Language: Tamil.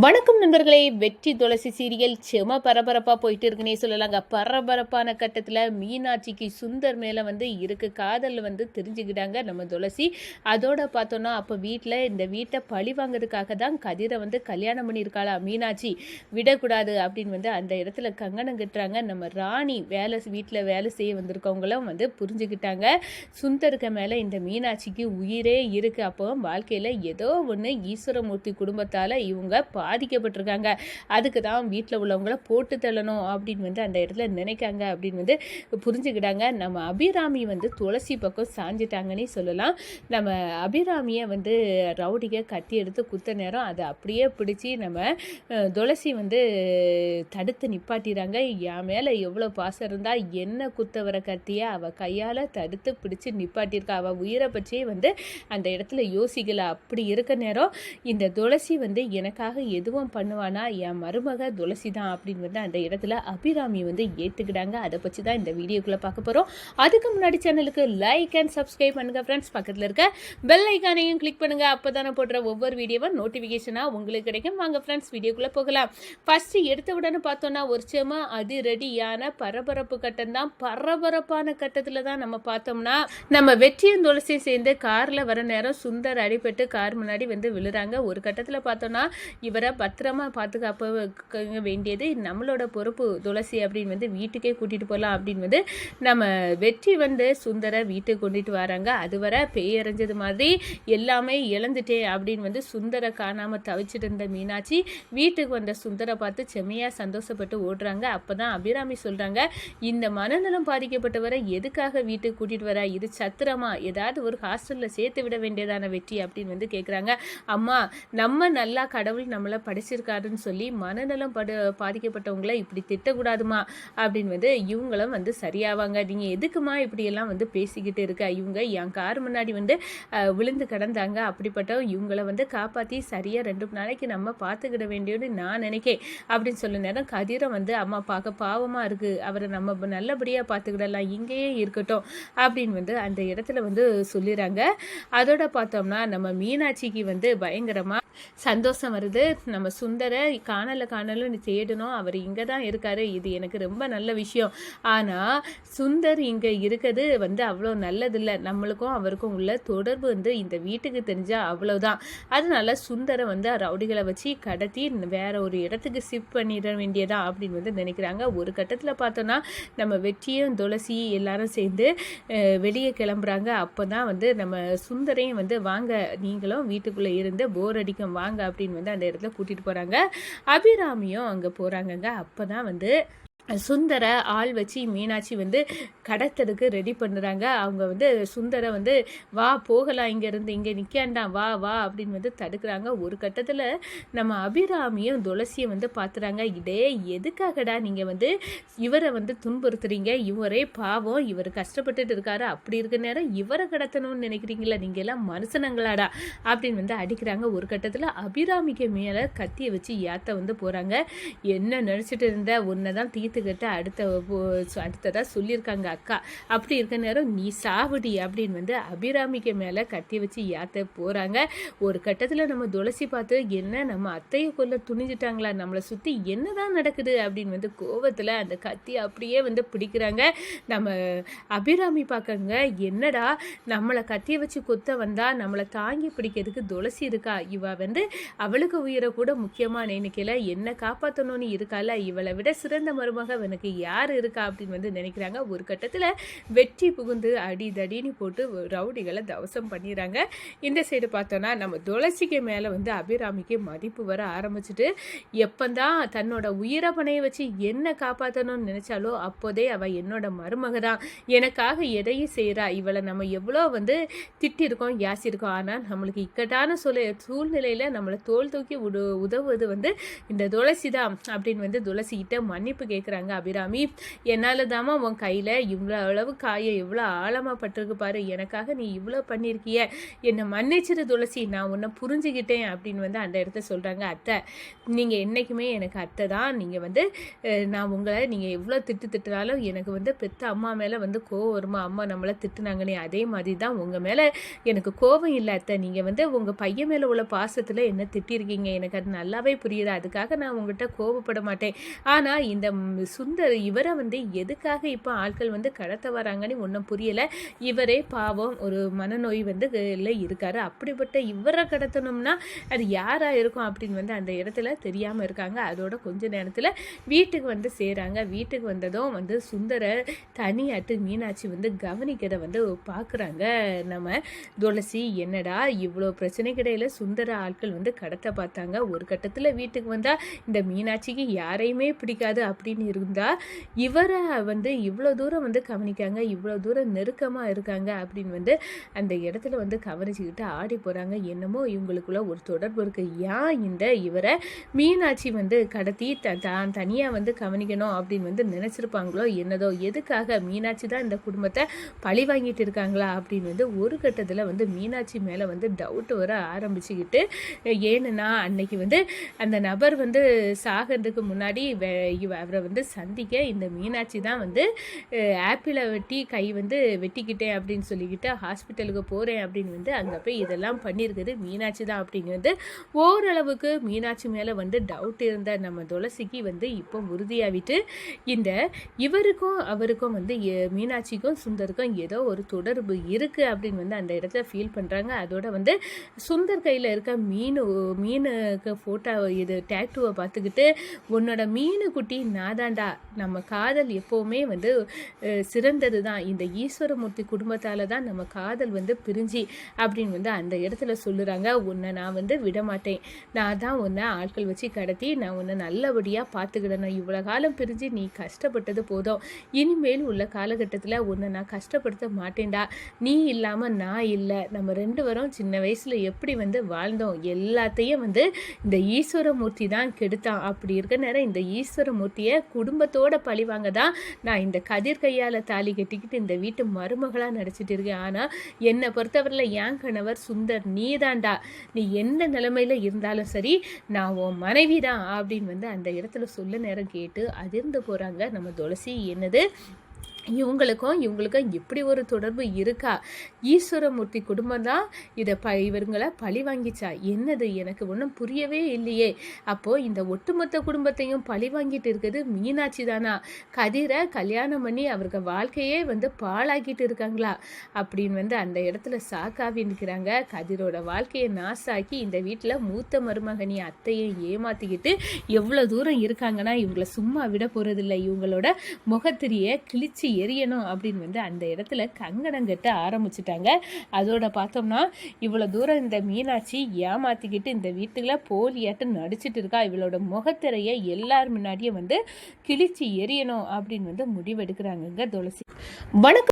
வணக்கம் நண்பர்களே வெற்றி துளசி சீரியல் செம பரபரப்பாக போயிட்டு இருக்குன்னே சொல்லலாங்க. பரபரப்பான கட்டத்தில் மீனாட்சிக்கு சுந்தர் மேலே வந்து இருக்கு காதல் வந்து தெரிஞ்சுக்கிட்டாங்க நம்ம துளசி. அதோட பார்த்தோன்னா அப்போ வீட்டில் இந்த வீட்டை பழி வாங்குறதுக்காக தான் கதிரை வந்து கல்யாணம் பண்ணியிருக்காளா மீனாட்சி. விடக்கூடாது அப்படின்னு வந்து அந்த இடத்துல கங்கணம் கட்டுறாங்க. நம்ம ராணி வேலை வீட்டில் வேலை செய்ய வந்திருக்கவங்களும் வந்து புரிஞ்சுக்கிட்டாங்க. சுந்தருக்கு மேலே இந்த மீனாட்சிக்கு உயிரே இருக்குது அப்போ வாழ்க்கையில் ஏதோ ஒன்று ஈஸ்வரமூர்த்தி குடும்பத்தால் இவங்க பாதிக்கப்பட்டிருக்காங்க. அதுக்கு தான் வீட்டில் உள்ளவங்கள போட்டு தள்ளணும் அப்படின்னு வந்து அந்த இடத்துல நினைக்காங்க அப்படின்னு வந்து புரிஞ்சுக்கிட்டாங்க. நம்ம அபிராமி வந்து துளசி பக்கம் சாஞ்சிட்டாங்கன்னே சொல்லலாம். நம்ம அபிராமியை வந்து ரவுடிக கத்தி எடுத்து குத்த நேரம் அதை அப்படியே பிடிச்சி நம்ம துளசி வந்து தடுத்து நிப்பாட்டிடுறாங்க என் மேலே எவ்வளோ பாசம் இருந்தால் என்ன குத்த வர கத்தியை அவள் கையால் தடுத்து பிடிச்சி நிப்பாட்டியிருக்கா. அவள் உயிரை பற்றியே வந்து அந்த இடத்துல யோசிக்கல. அப்படி இருக்க நேரம் இந்த துளசி வந்து எனக்காக எதுவும் பண்ணுவானா? என் மருமக துளசி தான் அப்படின்னு வந்து அந்த இடத்துல அபிராமி வந்து ஏற்றுக்கிட்டாங்க அதை பற்றி தான் இந்த வீடியோக்குள்ளே பார்க்க போகிறோம் அதுக்கு முன்னாடி சேனலுக்கு லைக் அண்ட் சப்ஸ்கிரைப் பண்ணுங்கள் ஃப்ரெண்ட்ஸ் பக்கத்தில் இருக்க பெல் ஐக்கானையும் கிளிக் பண்ணுங்கள் அப்போ தானே போடுற ஒவ்வொரு வீடியோவும் நோட்டிஃபிகேஷனாக உங்களுக்கு கிடைக்கும். வாங்க ஃப்ரெண்ட்ஸ் வீடியோக்குள்ளே போகலாம். ஃபஸ்ட்டு எடுத்த உடனே பார்த்தோன்னா ஒரு செம்ம அது ரெடியான பரபரப்பு கட்டம் தான். பரபரப்பான கட்டத்தில் தான் நம்ம பார்த்தோம்னா நம்ம வெற்றியும் துளசியும் சேர்ந்து காரில் வர நேரம் சுந்தர் அடிபட்டு கார் முன்னாடி வந்து விழுறாங்க. ஒரு கட்டத்தில் பார்த்தோன்னா இவர் பத்திரமா பாதுகாக்க வேண்டியது நம்மளோட பொறுப்பு. துளசி அப்படின்னு வந்து வீட்டுக்கே கூட்டிகிட்டு போகலாம் அப்படின்னு வந்து நம்ம வெற்றி வந்து சுந்தர வீட்டுக்கு கொண்டுட்டு வராங்க. அதுவரை பேயறிஞ்சது மாதிரி எல்லாமே இழந்துட்டே அப்படின்னு வந்து சுந்தர காணாமல் தவிச்சிட்டு இருந்த மீனாட்சி வீட்டுக்கு வந்த சுந்தரை பார்த்து செம்மையாக சந்தோஷப்பட்டு ஓடுறாங்க. அப்போ தான் அபிராமி சொல்கிறாங்க இந்த மனநலம் பாதிக்கப்பட்டவரை எதுக்காக வீட்டுக்கு கூட்டிகிட்டு வர? இது சத்திரமா? ஏதாவது ஒரு ஹாஸ்டலில் சேர்த்து விட வேண்டியதான வெற்றி? அப்படின்னு வந்து கேட்குறாங்க அம்மா நம்ம நல்லா கடவுள் நம்மளை படிச்சிருக்காருன்னு சொல்லி மனநலம் படு பாதிக்கப்பட்டவங்கள இப்படி திட்டக்கூடாதுமா அப்படின்னு வந்து இவங்களும் வந்து சரியாவாங்க. நீங்கள் எதுக்குமா இப்படியெல்லாம் வந்து பேசிக்கிட்டு இருக்க? இவங்க என் கார் முன்னாடி வந்து விழுந்து கிடந்தாங்க. அப்படிப்பட்ட இவங்களை வந்து காப்பாற்றி சரியாக ரெண்டு நாளைக்கு நம்ம பார்த்துக்கிட வேண்டியது நான் நினைக்கேன். அப்படின்னு சொல்ல நேரம் கதிரை வந்து அம்மா பார்க்க பாவமாக இருக்குது அவரை நம்ம நல்லபடியாக பார்த்துக்கிடலாம். இங்கேயே இருக்கட்டும். அப்படின்னு வந்து அந்த இடத்துல வந்து சொல்லிடுறாங்க அதோட பார்த்தோம்னா நம்ம மீனாட்சிக்கு வந்து பயங்கரமாக சந்தோஷம் வருது. நம்ம சுந்தரை காணல காணலும் தேடணும் அவர் இங்கே தான் இருக்காரு. இது எனக்கு ரொம்ப நல்ல விஷயம். ஆனால் சுந்தர் இங்கே இருக்கிறது வந்து அவ்வளோ நல்லதில்லை. நம்மளுக்கும் அவருக்கும் உள்ள தொடர்பு வந்து இந்த வீட்டுக்கு தெரிஞ்சால் அவ்வளோதான் அதனால சுந்தரை வந்து ரவுடிகளை வச்சு கடத்தி வேற ஒரு இடத்துக்கு ஷிஃப்ட் பண்ணிட வேண்டியதா அப்படின்னு வந்து நினைக்கிறாங்க. ஒரு கட்டத்தில் பார்த்தோன்னா நம்ம வெற்றியும் துளசி எல்லாரும் சேர்ந்து வெளியே கிளம்புறாங்க. அப்போ தான் வந்து நம்ம சுந்தரையும் வந்து வாங்க நீங்களும் வீட்டுக்குள்ளே இருந்து போர் அடிக்கும். வாங்க அப்படின்னு வந்து அந்த இடத்துல கூட்டிகிட்டு போகிறாங்க அபிராமியும் அங்கே போகிறாங்கங்க அப்போ தான் வந்து சுந்தர ஆள் வச்சு மீனாட்சி வந்து கடத்தலுக்கு ரெடி பண்ணுறாங்க. அவங்க வந்து சுந்தர வந்து வா போகலாம். இங்கேருந்து இங்கே நிற்காண்டாம் வா வா அப்படின்னு வந்து தடுக்கிறாங்க. ஒரு கட்டத்தில் நம்ம அபிராமியும் துளசியும் வந்து பார்த்துறாங்க இதே எதுக்காகடா நீங்கள் வந்து இவரை வந்து துன்புறுத்துறீங்க? இவரே பாவம். இவர் கஷ்டப்பட்டுட்டு இருக்காரு. அப்படி இருக்க நேரம் இவரை கடத்தணும்னு நினைக்கிறீங்களா? நீங்கள் எல்லாம் மனுஷனங்களாடா? அப்படின்னு வந்து அடிக்கிறாங்க. ஒரு கட்டத்தில் அபிராமிக்கு மேலே கத்தியை வச்சு ஏத்த வந்து போகிறாங்க என்ன நினச்சிட்டு இருந்த? உன்னை தான் தீ தீர்த்துக்கிட்ட அடுத்த அடுத்ததாக சொல்லியிருக்காங்க அக்கா. அப்படி இருக்க நேரம் நீ சாவடி அப்படின்னு வந்து அபிராமிக்கு மேலே கத்தி வச்சு ஏத்த போகிறாங்க ஒரு கட்டத்தில் நம்ம துளசி பார்த்து என்ன நம்ம அத்தையை கொல்ல துணிஞ்சிட்டாங்களா? நம்மளை சுற்றி என்னதான் நடக்குது? அப்படின்னு வந்து கோவத்தில் அந்த கத்தி அப்படியே வந்து பிடிக்கிறாங்க. நம்ம அபிராமி பார்க்கங்க என்னடா நம்மளை கத்தியை வச்சு கொத்த வந்தால் நம்மளை தாங்கி பிடிக்கிறதுக்கு துளசி இருக்கா? இவ வந்து அவளுக்கு உயிரை கூட முக்கியமாக நினைக்கல. என்ன காப்பாற்றணும்னு இருக்கால இவளை விட சிறந்த மருமக அவனுக்கு யார் இருக்கா அப்படின்னு வந்து நினைக்கிறாங்க. ஒரு கட்டத்தில் வெற்றி புகுந்து அடி தடின்னு போட்டு ரவுடிகளை தவசம் பண்ணிடுறாங்க. இந்த சைடு பார்த்தோன்னா நம்ம துளசிக்கு மேலே வந்து அபிராமிக்கு மதிப்பு வர ஆரம்பிச்சிட்டு எப்பந்தான் தன்னோட உயிரப்பனையை வச்சு என்ன காப்பாற்றணும்னு நினச்சாலோ அப்போதே அவள் என்னோட மருமக தான் எனக்காக எதையும் செய்கிறா இவளை நம்ம எவ்வளோ வந்து திட்டிருக்கோம் யாசிருக்கோம். ஆனால் நம்மளுக்கு இக்கட்டான சூழ சூழ்நிலையில் நம்மளை தோல் தூக்கி உடு உதவுவது வந்து இந்த துளசி தான் அப்படின்னு வந்து துளசிக்கிட்ட மன்னிப்பு கேட்குறாங்க கேட்குறாங்க அபிராமி. என்னால் தாம்மா உன் கையில் இவ்வளோ அளவு காயம் இவ்வளோ ஆழமாக பட்டிருக்கு பாரு. எனக்காக நீ இவ்வளோ பண்ணியிருக்கிய என்னை மன்னிச்சிரு துளசி. நான் உன்னை புரிஞ்சுக்கிட்டேன் அப்படின்னு வந்து அந்த இடத்த சொல்கிறாங்க அத்தை. நீங்கள் என்றைக்குமே எனக்கு அத்தை தான். நீங்கள் வந்து நான் உங்களை நீங்கள் எவ்வளோ திட்டு திட்டுனாலும் எனக்கு வந்து பெத்த அம்மா மேலே வந்து கோவம் வருமா? அம்மா நம்மளை திட்டுனாங்கன்னே அதே மாதிரி தான் உங்கள் மேலே எனக்கு கோபம் இல்லை அத்தை. நீங்கள் வந்து உங்கள் பையன் மேலே உள்ள பாசத்தில் என்ன திட்டிருக்கீங்க? எனக்கு அது நல்லாவே புரியுது. அதுக்காக நான் உங்கள்கிட்ட கோவப்பட மாட்டேன். ஆனால் இந்த சுந்தர். இவரை வந்து எதுக்காக இப்போ ஆட்கள் வந்து கடத்த வராங்கன்னு ஒன்றும் புரியலை. இவரே பாவம் ஒரு மனநோய் வந்து இல்லை இருக்காரு. அப்படிப்பட்ட இவரை கடத்தணும்னா அது யாராக இருக்கும் அப்படின்னு வந்து அந்த இடத்துல தெரியாமல் இருக்காங்க. அதோட கொஞ்ச நேரத்தில் வீட்டுக்கு வந்து சேராங்க. வீட்டுக்கு வந்ததும் வந்து சுந்தர தனியாட்டு மீனாட்சி வந்து கவனிக்கிறத வந்து பார்க்குறாங்க நம்ம துளசி என்னடா இவ்வளோ பிரச்சனைக்கிடையில் சுந்தர ஆட்கள் வந்து கடத்த பார்த்தாங்க. ஒரு கட்டத்தில் வீட்டுக்கு வந்தால் இந்த மீனாட்சிக்கு யாரையுமே பிடிக்காது அப்படின்னு இருந்தால் இவரை வந்து இவ்வளோ தூரம் வந்து கவனிக்காங்க இவ்வளோ தூரம் நெருக்கமாக இருக்காங்க அப்படின்னு வந்து அந்த இடத்துல வந்து கவனிச்சுக்கிட்டு ஆடி போகிறாங்க என்னமோ இவங்களுக்குள்ள ஒரு தொடர்பு இருக்குது ஏன் இந்த இவரை மீனாட்சி வந்து கடத்தி த தான் தனியாக வந்து கவனிக்கணும் அப்படின்னு வந்து நினச்சிருப்பாங்களோ என்னதோ? எதுக்காக மீனாட்சி தான் இந்த குடும்பத்தை பழி வாங்கிட்டு இருக்காங்களா அப்படின்னு வந்து ஒரு கட்டத்தில் வந்து மீனாட்சி மேலே வந்து டவுட் வர ஆரம்பிச்சுக்கிட்டு ஏன்னா அன்னைக்கு வந்து அந்த நபர் வந்து சாகிறதுக்கு முன்னாடி வே- இவ அவரை வந்து சந்திக்க இந்த மீனாட்சி தான் வந்து ஆப்பிளை வெட்டி கை வந்து வெட்டிக்கிட்டேன் அப்படின்னு சொல்லிக்கிட்டு ஹாஸ்பிட்டலுக்கு போகிறேன் அப்படின்னு வந்து அங்கே போய் இதெல்லாம் பண்ணியிருக்குது மீனாட்சி தான் அப்படிங்கிறது. ஓரளவுக்கு மீனாட்சி மேலே வந்து டவுட் இருந்த நம்ம துளசிக்கு வந்து இப்போ உறுதியாகிட்டு இந்த இவருக்கும் அவருக்கும் வந்து எ- மீனாட்சிக்கும் சுந்தருக்கும் ஏதோ ஒரு தொடர்பு இருக்குது அப்படின்னு வந்து அந்த இடத்துல ஃபீல் பண்ணுறாங்க அதோட வந்து சுந்தர் கையில் இருக்க மீன் மீனுக்கு ஃபோட்டோ இது டேட்டுவை பார்த்துக்கிட்டு உன்னோட மீனு குட்டி நாதாண்டா நம்ம காதல் எப்போவுமே வந்து சிறந்தது தான் இந்த ஈஸ்வரமூர்த்தி குடும்பத்தால் தான் நம்ம காதல் வந்து பிரிஞ்சு அப்படின்னு வந்து அந்த இடத்துல சொல்லுறாங்க. உன்னை நான் வந்து விட மாட்டேன் நான் தான் உன்னை ஆட்கள் வச்சு கடத்தி நான் உன்னை நல்லபடியாக பார்த்துக்கிடணும் இவ்வளோ காலம் பிரிஞ்சு நீ கஷ்டப்பட்டது போதும். இனிமேல் உள்ள காலகட்டத்தில் உன்னை நான் கஷ்டப்படுத்த மாட்டேன்டா. நீ இல்லாமல் நான் இல்லை. நம்ம ரெண்டு வரும் சின்ன வயசில் எப்படி வந்து வாழ்ந்தோம்? எல்லாத்தையும் வந்து இந்த ஈஸ்வரமூர்த்தி தான் கெடுத்தான். அப்படி இருக்க நேரம் இந்த ஈஸ்வரமூர்த்தியை குடும்பத்தோட பழிவாங்க தான் நான் இந்த கதிர் கையால் தாலி கட்டிக்கிட்டு இந்த வீட்டு மருமகளாக நடிச்சிட்டு இருக்கேன். ஆனால் என்னை பொறுத்தவரையில் என் கணவர் சுந்தர் நீ தாண்டா நீ எந்த நிலைமையில் இருந்தாலும் சரி நான் உன் மனைவி தான் அப்படின்னு வந்து அந்த இடத்துல சொல்ல நேரம் கேட்டு அதிர்ந்து போகிறாங்க நம்ம துளசி. என்னது? இவங்களுக்கும் இவங்களுக்கும் இப்படி ஒரு தொடர்பு இருக்கா? ஈஸ்வரமூர்த்தி குடும்பம் தான் இதை ப இவருங்களை பழி வாங்கிச்சா? என்னது? எனக்கு ஒன்றும் புரியவே இல்லையே. அப்போது இந்த ஒட்டுமொத்த குடும்பத்தையும் பழி வாங்கிட்டு இருக்குது மீனாட்சி தானா? கதிரை கல்யாணம் பண்ணி அவருக்கு வாழ்க்கையே வந்து பாழாக்கிட்டு இருக்காங்களா? அப்படின்னு வந்து அந்த இடத்துல சாக்காவி நிற்கிறாங்க கதிரோட வாழ்க்கையை நாசாக்கி இந்த வீட்டில் மூத்த மருமகனி அத்தையை ஏமாற்றிக்கிட்டு எவ்வளோ தூரம் இருக்காங்கன்னா இவங்கள சும்மா விட போகிறதில்ல இவங்களோட முகத்திரியை கிழிச்சு எரியணும் அப்படின்னு வந்து அந்த இடத்துல கங்கணம் கட்ட ஆரம்பிச்சிட்டாங்க. அதோட பார்த்தோம்னா இவ்வளோ தூரம் இந்த மீனாட்சி ஏமாத்திக்கிட்டு இந்த வீட்டுல போலியாட்டு நடிச்சிட்டு இருக்கா. இவளோட முகத்திரையை எல்லார் முன்னாடியும் வந்து கிழிச்சு எரியணும் அப்படின்னு வந்து முடிவெடுக்கிறாங்கங்க துளசி. வணக்கம்.